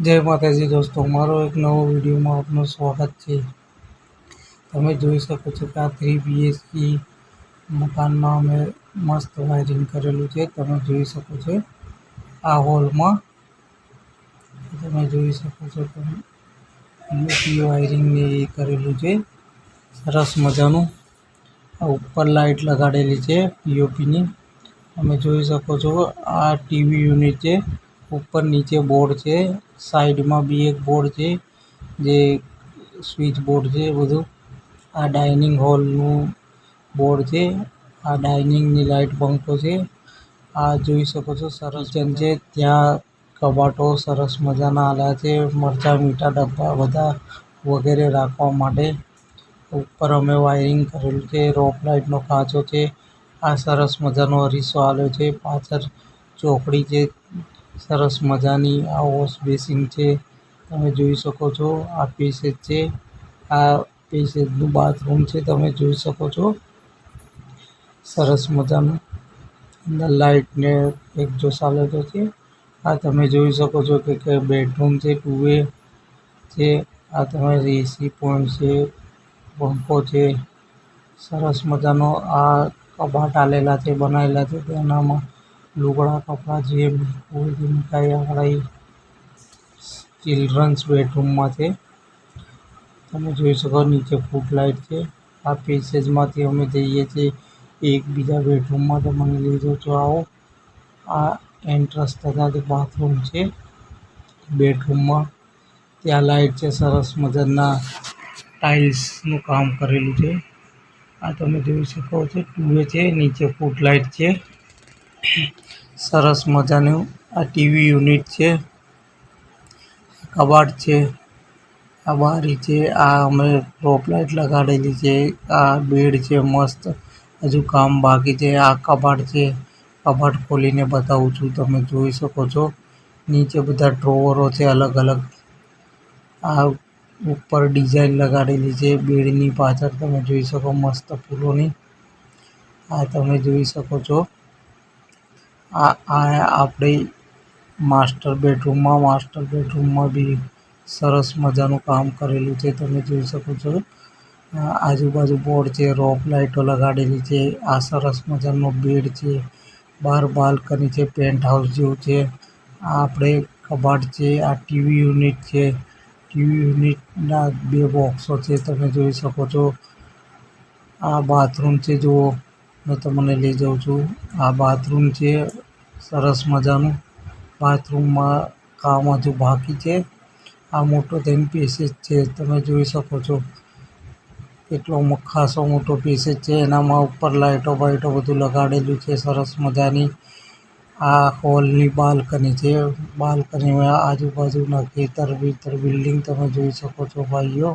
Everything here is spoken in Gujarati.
જય માતાજી દોસ્તો, મારો એક નવો વિડીયોમાં આપનું સ્વાગત છે. તમે જોઈ શકો છો કે આ થ્રી બીએચકી મકાનમાં અમે મસ્ત વાયરિંગ કરેલું છે. તમે જોઈ શકો છો આ હોલમાં. તમે જોઈ શકો છો તમે પીઓપી વાયરિંગને એ કરેલું છે. સરસ મજાનું. આ ઉપર લાઇટ લગાડેલી છે પીઓપીની તમે જોઈ શકો છો આ ટીવી યુનિટ છે. ઉપર નીચે બોર્ડ છે સાઈડમાં બી એક બોર્ડ છે, જે સ્વિચ બોર્ડ છે બધું. આ ડાઇનિંગ હોલનું બોર્ડ છે, આ ડાઇનિંગની લાઈટ પંખો છે. આ જોઈ શકો છો, સરસ જન છે. ત્યાં કબાટો સરસ મજાના આલ્યા છે, મરચાં, મીઠા ડબ્બા બધા વગેરે રાખવા માટે. ઉપર અમે વાયરિંગ કરેલું છે, રોપ લાઇટનો કાચો છે. આ સરસ મજાનો અરીસો આલ્યો છે. પાછળ ચોકડી છે સરસ મજાની આ વોશ બેસિન છે. તમે જોઈ શકો છો, આ પેસેજ છે. આ પેસેજનું બાથરૂમ છે, તમે જોઈ શકો છો. સરસ મજાનું. અંદર લાઇટ ને એક્ઝોસ્ટ આલેલો છે. આ તમે જોઈ શકો છો કે કે બેડરૂમ છે ટુ વે છે. આ તમારે એસી પોઈન્ટ છે, પંખો છે. સરસ મજાનો આ કબાટ આલેલા છે, બનાવેલા છે તેનામાં. લુગડા, કપડાં જે બી મુકાય આપણા ચિલ્ડ્રન્સ બેડરૂમમાં છે. તમે જોઈ શકો નીચે ફૂટ લાઇટ છે. આ પેસેજમાંથી અમે જઈએ છીએ એક બીજા બેડરૂમમાં તમને લઈ જાઉં આવો. આ એન્ટ્રન્સ થતાં બાથરૂમ છે બેડરૂમમાં ત્યાં લાઇટ છે, સરસ મજાના ટાઇલ્સનું કામ કરેલું છે. આ તમે જોઈ શકો છો. ટુ વે છે, નીચે ફૂટ લાઇટ છે. સરસ મજાનું આ ટીવી યુનિટ છે. કબાટ છે. આ બારી છે. આ અમે રોપ લાઇટ લગાડેલી છે. આ બેડ છે મસ્ત. હજુ કામ બાકી છે. આ કબાટ છે. કબાટ ખોલીને બતાવું છું. તમે જોઈ શકો છો. નીચે બધા ડ્રોવરો છે અલગ અલગ. આ ઉપર ડિઝાઇન લગાડેલી છે. બેડની પાછળ તમે જોઈ શકો મસ્ત ફૂલોની. આ તમે જોઈ શકો છો. આ આ આપણે માસ્ટર બેડરૂમમાં માસ્ટર બેડરૂમમાં બી સરસ મજાનું કામ કરેલું છે, તમે જોઈ શકો છો. આજુબાજુ બોર્ડ છે, રોપ લાઇટો લગાડેલી છે, આ સરસ મજાનો બેડ છે બહાર બાલ્કની છે, પેન્ટ હાઉસ જેવું છે. આ આપણે કબાટ છે, આ ટીવી યુનિટ છે. ટીવી યુનિટના બે બોક્સો છે, તમે જોઈ શકો છો. આ બાથરૂમ છે, જુઓ. હું તમને લઈ જાઉં છું. આ બાથરૂમ છે સરસ મજાનું બાથરૂમમાં કામ હજુ બાકી છે. આ મોટો તેમ પેસેજ છે. તમે જોઈ શકો છો કેટલો ખાસો મોટો પેસેજ છે. એનામાં ઉપર લાઇટો બાઇટો બધું લગાડેલું છે. સરસ મજાની આ હોલની બાલ્કની છે. બાલ્કનીમાં આજુબાજુના ખેતર ભીતર બિલ્ડિંગ તમે જોઈ શકો છો ભાઈઓ.